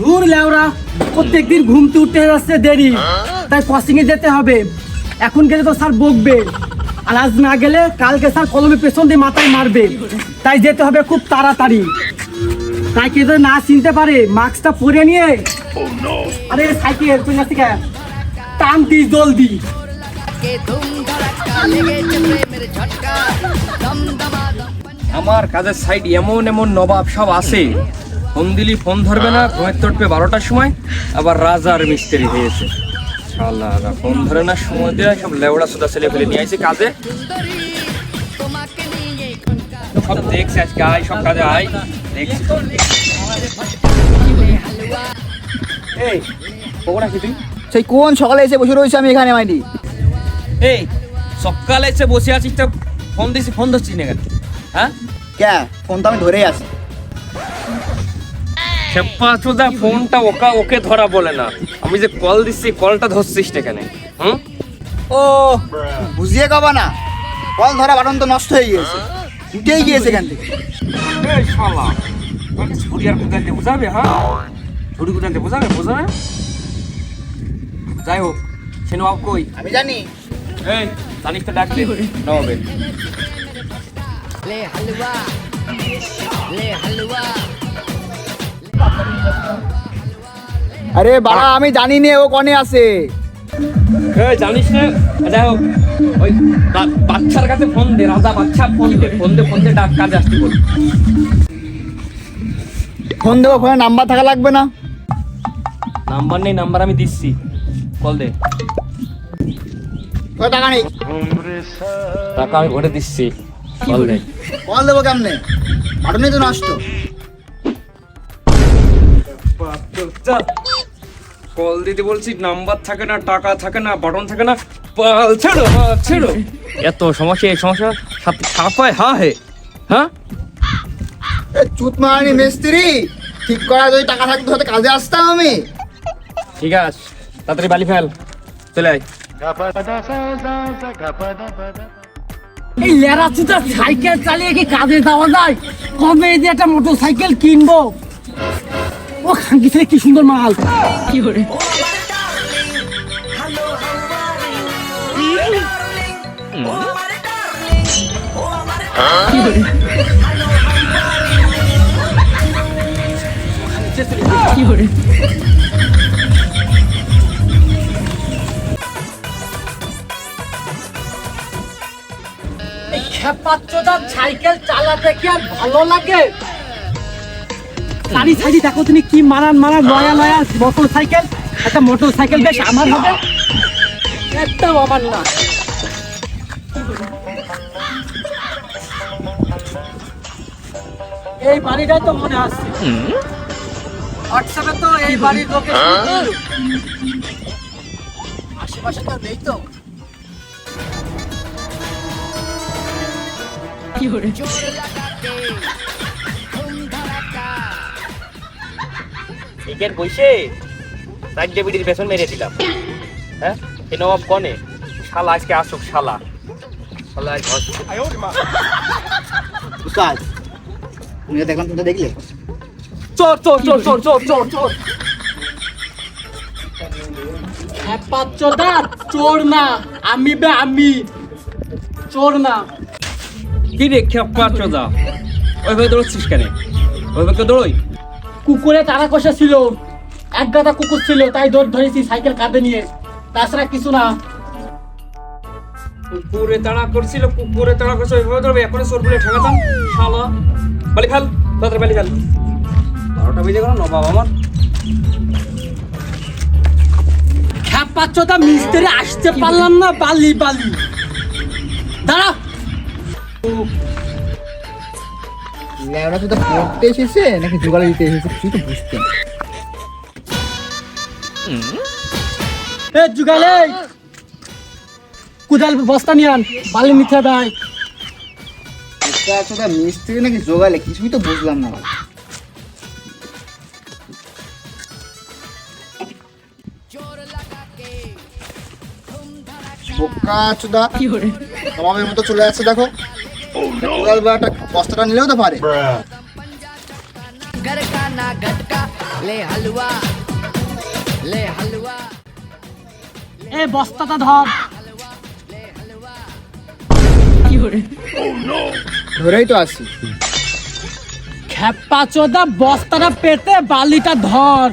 ধুর লেওরা প্রত্যেক দিন ঘুমতে উঠতে যাচ্ছে দেরি। তাই কোচিংয়ে যেতে হবে। এখন গেলে তো স্যার বকবে। আর আজ না গেলে কালকে স্যার কলমে পেছন দিয়ে মাথায় মারবে। তাই যেতে হবে খুব তাড়াতাড়ি। তাই কে যদি না চিনতে পারে মাস্কটা পরে নিয়ে। oh, আরে সাইকেল তুই না শিখা টান দিস জলদি। আমার কাজের সাইড এমন এমন নবাব সব আছে। ফোন দিলি ফোন ধরবে না ঘুমের তটবে বারোটার সময় আবার রাজার মিস্ত্রি হয়েছে। শালারা ফোন ধরে না সময় দিয়ে সব লেওড়া সুদা ছেলে ফেলে নিয়ে আসে কাজে। সব দেখছি আজকে আয় সব কাজে আয়। দেখছি। এই কখন আসি তুই? সেই কোন সকালে এসে বসে রয়েছে আমি এখানে মাইনি এই সকালে এসে বসে আছিস তো ফোন দিছি ফোন ধরছিস না কেন? হ্যাঁ? কে? ফোন তো আমি ধরেই আছি। খেপা চোদা ফোনটা ওকা ওকে ধরা বলে না। আমি যে কল দিচ্ছি কলটা ধরছিস না কেন? হুম? ও বুঝিয়ে কবা না। কল ধরা বাটন তো নষ্ট হয়ে গিয়েছে। উঠেই গিয়েছে এখান থেকে। এই শালা তোকে ছুরি আর কোদাল দিয়ে বোঝাবে হ্যাঁ? ছুরি কোদাল দিয়ে বোঝাবে বোঝাবে? যাই হোক সে নবাব কই? আমি জানি। এই জানিস তো ডাকলে নবাবের লে হালুয়া লে হালুয়া। আরে বাড়া আমি জানি নে ও কনে আছে। জানিস না? যাই হোক ওই বাচ্চার কাছে ফোন দে রাজা বাচ্চা ফোন দে ফোন দে ফোন দে ডাক কাজে আসতে বল। ফোন দেবো ফোনে নাম্বার থাকা লাগবে না। নাম্বার নেই নাম্বার আমি দিচ্ছি। কল দে। টাকা নেই। টাকা আমি ভরে দিচ্ছি। কল দে। কল দেবো কেমনে? বাটনই তো নষ্ট। কল দিতে বলছি নাম্বার থাকে না টাকা থাকে না বাটন থাকে না পাল ছেড়ো ছেড়ো। এত সমস্যা এই সমস্যা? সাথে খারাপ হা হে। হ্যাঁ চুত মারানি মিস্ত্রি ঠিক করা যদি টাকা থাকতো হয়তো কাজে আসতাম আমি। ঠিক আছে তাড়াতাড়ি বালি ফেল চলে আয়। এই লেরা চুটা সাইকেল চালিয়ে কি কাজে যাওয়া যায়? কবে এই যে একটা মোটর সাইকেল কিনবো? ও খাঙ্কি ছেলে কি সুন্দর মাল। কি করে? কি করে? এই সাইকেল চালাতে কি আর ভালো লাগে? সারি সারি দেখো তুমি কি মারান মারান লয়া লয়া মোটর সাইকেল একটা মোটর সাইকেল বেশ আমার হবে। একটাও আমার না। এই বাড়িটাই তো মনে আসছে হোয়াটসঅ্যাপে তো এই বাড়ির লোকেশন আশেপাশে তো নেই তো। কি করে একের বসে বিড়ির পেছন মেরে দিলাম। হ্যাঁ? এই নবাব কনে? শালা আজকে আসুক শালা। শালা। উস্তাদ তুমি দেখলাম তুমি দেখলে? চোর চোর চোর চোর চোর চোর চোর। চোদার চোর না আমি বে আমি। চোর না। কি রে খেপা চোদা ওইভাবে দৌড়চ্ছিস কেন? ওইভাবে দৌড়ই। কুকুরে তারা কষা ছিল। এক গাদা কুকুর ছিল তাই দৌড় ধরেছি সাইকেল কাঁধে নিয়ে। তাছাড়া কিছু না। কুকুরে তাড়া করছিল কুকুরে তাড়া করছে ওইভাবে দৌড়বে এখন সোর বলে ঠেকাতাম শালা। বালি ফেল তাড়াতাড়ি বালি ফেল। বারোটা বেজে গেল নবাব আমার। খেপাচ্চোদা মিস্ত্রি আসতে পারলাম না বালি বালি। দাঁড়া ল্যাবরা তো পড়তে এসেছে? নাকি জোগাড় দিতে এসেছে? তুই তো বুঝতে। এ যুগালে কুদাল বস্তা নিয়ে আন বালি নিতে দেয়। উস্তাদ মিস্ত্রি নাকি জোগালে? কিছুই তো বুঝলাম না। বোকা চোদা নবাবের মতো চলে যাচ্ছে দেখো। ওরা বস্তাটা নিলেও তো পারে। এ বস্তাটা ধর। ধরেই তো আসি। খ্যাপা চোদা বস্তাটা পেতে বালিটা ধর।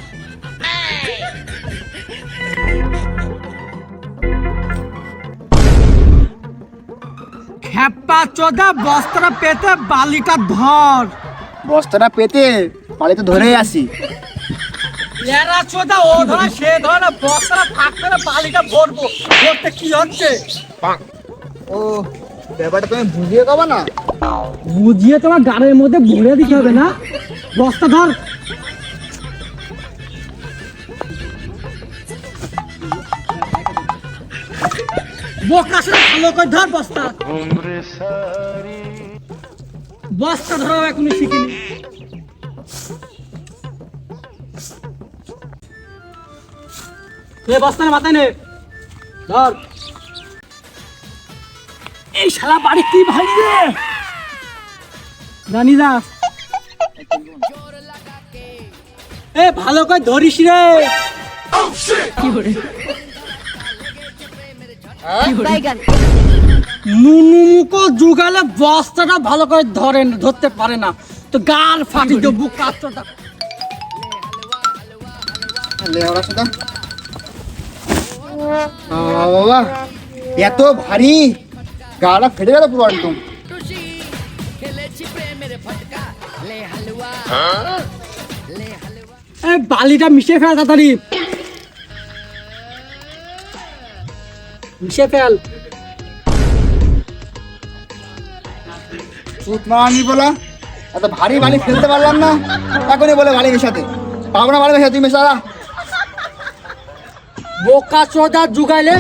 খেপা চোদা বস্তাটা পেতে বালিটা ধর। বস্তাটা পেতে বাড়িতে ধরেই আসি এরা চোদা ও ধর সে ধর না বস্তাটা থাকতে না বালিটা ভরবো। ভরতে কি হচ্ছে? ও ব্যাপারটা তুমি বুঝিয়ে কবা না। বুঝিয়ে তোমার গাড়ির মধ্যে ভরে দিতে হবে না। বস্তা ধর। বোকা শুনে ভালো করে ধর বস্তা। বস্তা ধরো এখনই শিখিনি বস্তার মাথায় নে। ধর। এই শালা বাড়ি কি ভাই রে? জানি যা এ ভালো করে ধরিস রে। হ্যাঁ? মুনুমুকো বস্তাটা ভালো করে ধরেন ধরতে পারে না। তো গাল ফাটি এত ভারী। গালা ফেটে গেল পুরো একদম। বালিটা মিশে ফেলা তাড়াতাড়ি। মিশে ফেল। চুত মারানি বলা এত ভারী বালি ফেলতে পারলাম না। এখনই বলে বালি মেশাতে। পাবো না বালি মেশাতে তুই মেশালা বোকা চোদা জুগাইলে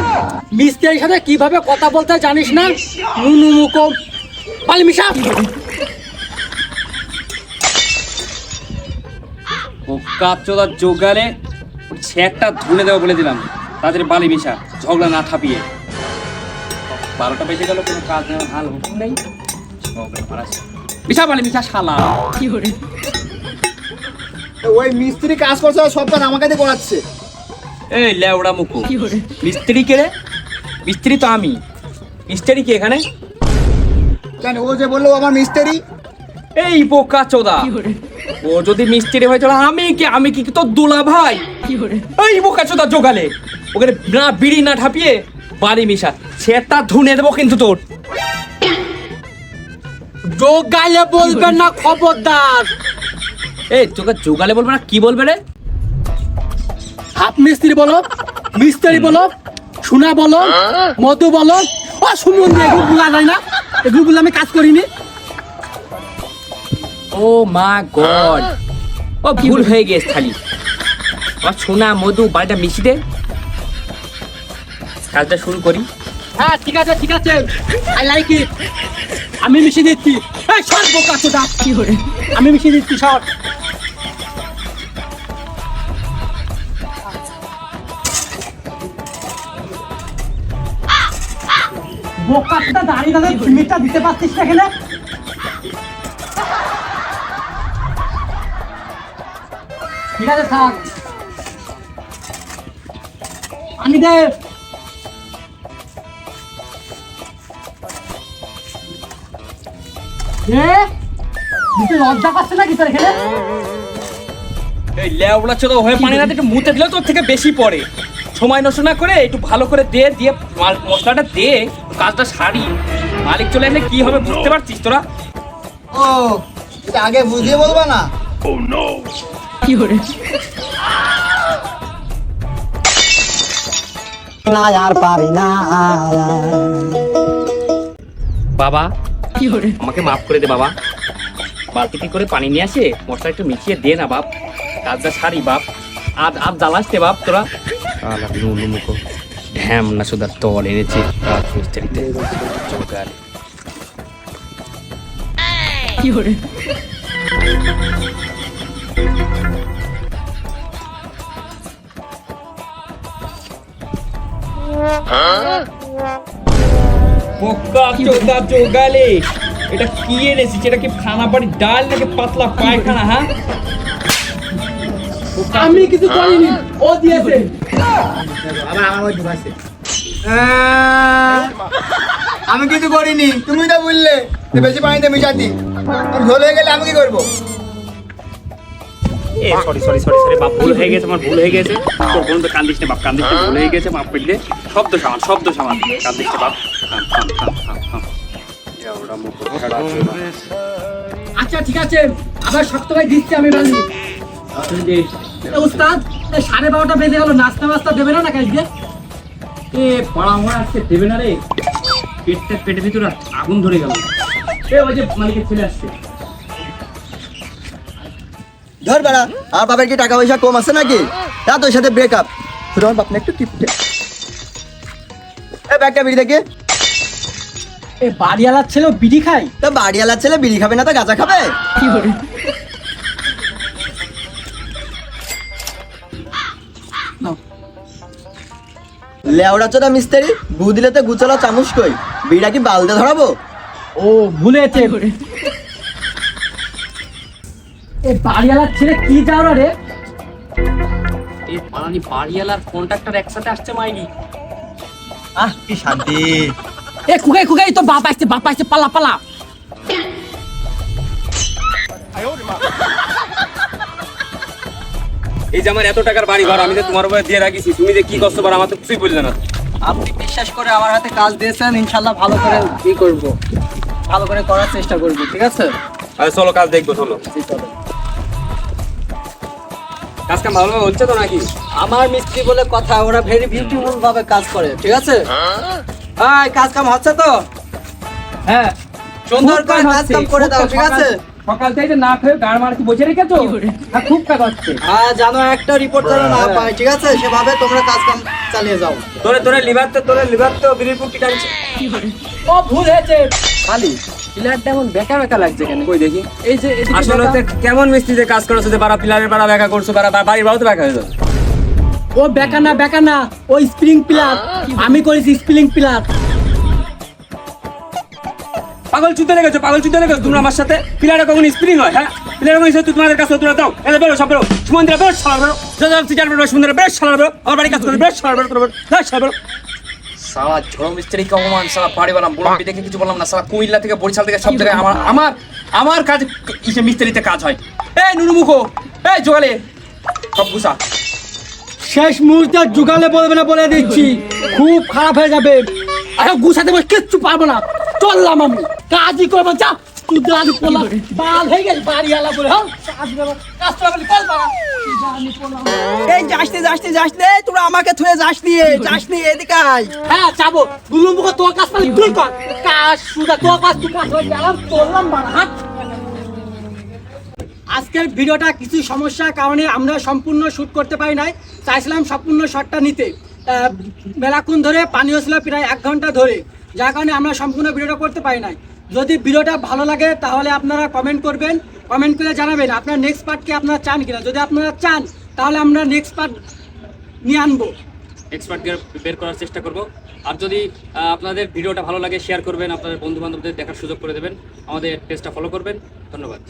মিস্ত্রির সাথে কীভাবে কথা বলতে জানিস না? নুনুমুকো বালি মিশা। বোকা চোদা জোগালে সে একটা ধুনে দেবো বলে দিলাম। তাদের বালি মিশা ঝগড়া না থাপিয়ে। বারোটা বেজে গেল কোনো কাজ নেই হাল হুকুম নেই। মিশা বালি মিশা শালা। ওই মিস্ত্রি কাজ করছে সব কাজ আমাকে দিয়ে করাচ্ছে। এই লেওড়া মুকু মিস্ত্রি কে রে? মিস্ত্রি তো আমি। মিস্ত্রি কি এখানে? কেন ও যে বলল আমার মিস্ত্রি? এই বোকা চোদা। ও যদি মিস্ত্রি হয়ে চলে আমি কি? আমি কি তোর দুলা ভাই? এই বোকা চোদা জোগালে। ওকে না বিড়ি না ঠাপিয়ে বাড়ি মিশা। সেটা ধুনে দেবো কিন্তু তোর। জোগালে বলবেন না খবরদার। এই তোকে জোগালে বলবে না কি বলবে রে? হাফ মিস্ত্রি বলো মিস্ত্রি বলো সোনা বলো মধু বলো। ও সুমন এগুলো বলা যায় না। এগুলো বলে আমি কাজ করিনি। ও মা গড। ও ভুল হয়ে গেছে খালি। ও সোনা মধু বাড়িটা মিশি দে। কাজটা শুরু করি। হ্যাঁ ঠিক আছে ঠিক আছে। আই লাইক ইট আমি মিশিয়ে দিচ্ছি। এই সর বোকা চোদা। কি করে আমি মিশিয়ে দিচ্ছি সর। বোকা চোদা দাঁড়িয়ে দাঁড়িয়ে ঝিমিরটা দিতে পারছিস না এখানে? ঠিক আছে থাক। আমি দে লজ্জা পাচ্ছে না কি তোর এখানে? এই লেওড়া চোদা হয়ে পানি না একটু মুতে দিলে তোর থেকে বেশি পড়ে। সময় নষ্ট না করে একটু ভালো করে দে দিয়ে মশলাটা দে কাজটা সারি। মালিক চলে এলে কি হবে বুঝতে পারছিস তোরা? ও আগে বুঝিয়ে বলবা না? না আর পারি না। বাবা আমাকে মাফ করে দে বাবা। বালতিটি করে পানি নিয়ে আসে? মশলা একটু মিশিয়ে দে না বাপ। কাজটা সারি বাপ। আজ আজ জ্বালাসতে বাপ তোরা। মুখো। ঢ্যাম না তল এনেছে। রাত মিস্ত্রিতে। জোগাড় বোকা চোদা জোগালে এটা কি এনেছিস? এটা কি খানা বাড়ি ডাল নাকি পাতলা পায়খানা হ্যাঁ? আমি কিছু করিনি। ও দিয়েছে। আবার আমার মধ্যে ঢুকাচ্ছে আহ, আমি কিছু করিনি। তুমি তো বললে যে বেশি পানিতে মিশাতি। ঝোল হয়ে গেলে আমি কি করব? এ সরি সরি সরি সরি বাপ ভুল হয়ে গেছে আমার ভুল হয়ে গেছে। তোর কোনো তো কান্দিস না বাপ কান্দিস না ভুল হয়ে গেছে বাপ পেটলে শব্দ সামান শব্দ সামান কান্দিস না বাপ। আচ্ছা ঠিক আছে। আবার শক্ত ভাই দিচ্ছি আমি বালি উস্তাদ সাড়ে বারোটা বেজে গেল নাস্তা মাস্তা দেবে না না কালকে এ পাড়া আমার আজকে দেবে না রে। পেটটা পেটের ভিতরে আগুন ধরে গেল। এ ওই যে মালিকের ছেলে আসছে। ধর বেড়া আর বাবার কি টাকা পয়সা কম আছে নাকি? তা তোর সাথে ব্রেকআপ শুধু আমার বাপ না একটু টিপটে এ ব্যাগটা বিড়ি দেখে এ বাড়িওয়ালার ছেলেও বিড়ি খায়? তা বাড়িওয়ালার ছেলে বিড়ি খাবে না তো গাঁজা খাবে? কি করে লেওড়া চোদা মিস্ত্রি গু দিলে তো গুচলা চামচ কই। বিড়া কি বালদে ধরাবো? ও ভুলেছে। এ বাড়িওয়ালার ছেলে কি যাওয়া রে? এ পাড়ানি বাড়িওয়ালার কন্ট্রাক্টর একসাথে আসছে মাইনি আহ কি শান্তি। এ খুগাই খুগাই তো বাপ আসছে বাপ আসছে পালা পালা। এই যে আমার এত টাকার বাড়ি ঘর আমি তো তোমার উপরে দিয়ে রাখিছি। তুমি যে কি কষ্ট পারো আমার তো কিছুই বললে না। আপনি বিশ্বাস করে আমার হাতে কাজ দিয়েছেন ইনশাল্লাহ ভালো করে কি করব? ভালো করে করার চেষ্টা করব ঠিক আছে? আরে চলো কাজ দেখব চলো। কাজ কাম ভালোভাবে হচ্ছে তো নাকি? আমার মিস্ত্রি বলে কথা ওরা ভেরি বিউটিফুল ভাবে কাজ করে ঠিক আছে? হ্যাঁ কাজ কাম হচ্ছে তো? হ্যাঁ। সুন্দর করে কাজ কাম করে দাও ঠিক আছে? সকাল থেকে না খেয়ে গাড় মারছি বসে রেখেছো? আর খুব কাজ হচ্ছে। হ্যাঁ জানো একটা রিপোর্ট যেন না পাই ঠিক আছে? সেভাবে তোমরা কাজ কাম চালিয়ে যাও। তোরে তোরে লিভার তো তোরে লিভার তো বিড়ির পুটকি টানছে ও ভুল হয়েছে। খালি পিলারটা এমন বেকা বেকা লাগছে কেন? কই দেখি। এই যে আসলে বেকা- কেমন মিস্ত্রিতে কাজ করছ যে বারা পিলারের বারা দেখা করছ বারা বা- বাড়ির বাড়াতে দেখা হয়ে যাবে ও বেকা না বেকা না ও স্প্রিং পিলার আমি করেছি স্প্রিং পিলার পাগল চুদে লেগেছো পাগল চুদে লেগেছো। তোমরা আমার সাথে পিলারে কখন স্প্রিং হয় হ্যাঁ? পিলারে কখন তুই তোমাদের কাছে তোমরা দাও। এলে বেরো সব বেরো। সুমন্দিরা বেরো সালা বেরো। যা সিজার বেরো বেরো সালা বেরো। আমার বাড়ি কাজ করে বেরো সালা বেরো বেরো। সালা বেরো। সালা ঝড় মিস্ত্রি অপমান সালা বাড়ি বানাম বলবি দেখে কিছু বললাম না সালা কুমিল্লা থেকে বরিশাল থেকে সব জায়গায় আমার আমার আমার কাজ ইসে মিস্ত্রিতে কাজ হয়। এই নুনুমুখো এই জোগালে সব গুসা শেষ মুহূর্তে জোগালে বলবে না বলে দিচ্ছি। খুব খারাপ হয়ে যাবে। আরে গুছাতে বসে কিচ্ছু পারব না। চললাম আমি। কাজই করব যা। বাল হয়ে বাড়ি আলা বলে হ্যাঁ বলে কল এই যাসনি যাসনি তোরা আমাকে থুয়ে যাসনি যাসনি এদিকে আয়। হ্যাঁ যাব। তোর কাজ পালি তুই কর। কাজ সুদা তোর কাজ তুই কাজ গেলাম চললাম বাড়া হাত আজকের ভিডিওটা কিছু সমস্যার কারণে আমরা সম্পূর্ণ শ্যুট করতে পারি নাই। চাইছিলাম সম্পূর্ণ শটটা নিতে। মেলাক্ষণ ধরে পানি হচ্ছিল প্রায় এক ঘণ্টা ধরে। যার কারণে আমরা সম্পূর্ণ ভিডিওটা করতে পারি নাই। যদি ভিডিওটা ভালো লাগে, তাহলে আপনারা কমেন্ট করবেন। কমেন্ট করে জানাবেন আপনার নেক্সট পার্টকে আপনারা চান কিনা। যদি আপনারা চান, তাহলে আমরা নেক্সট পার্ট নিয়ে আনব। এক্সপার্ট বের করার চেষ্টা করব। আর যদি আপনাদের ভিডিওটা ভালো লাগে শেয়ার করবেন, আপনাদের বন্ধু বান্ধবদের দেখার সুযোগ করে দেবেন, আমাদের পেজটা ফলো করবেন। ধন্যবাদ।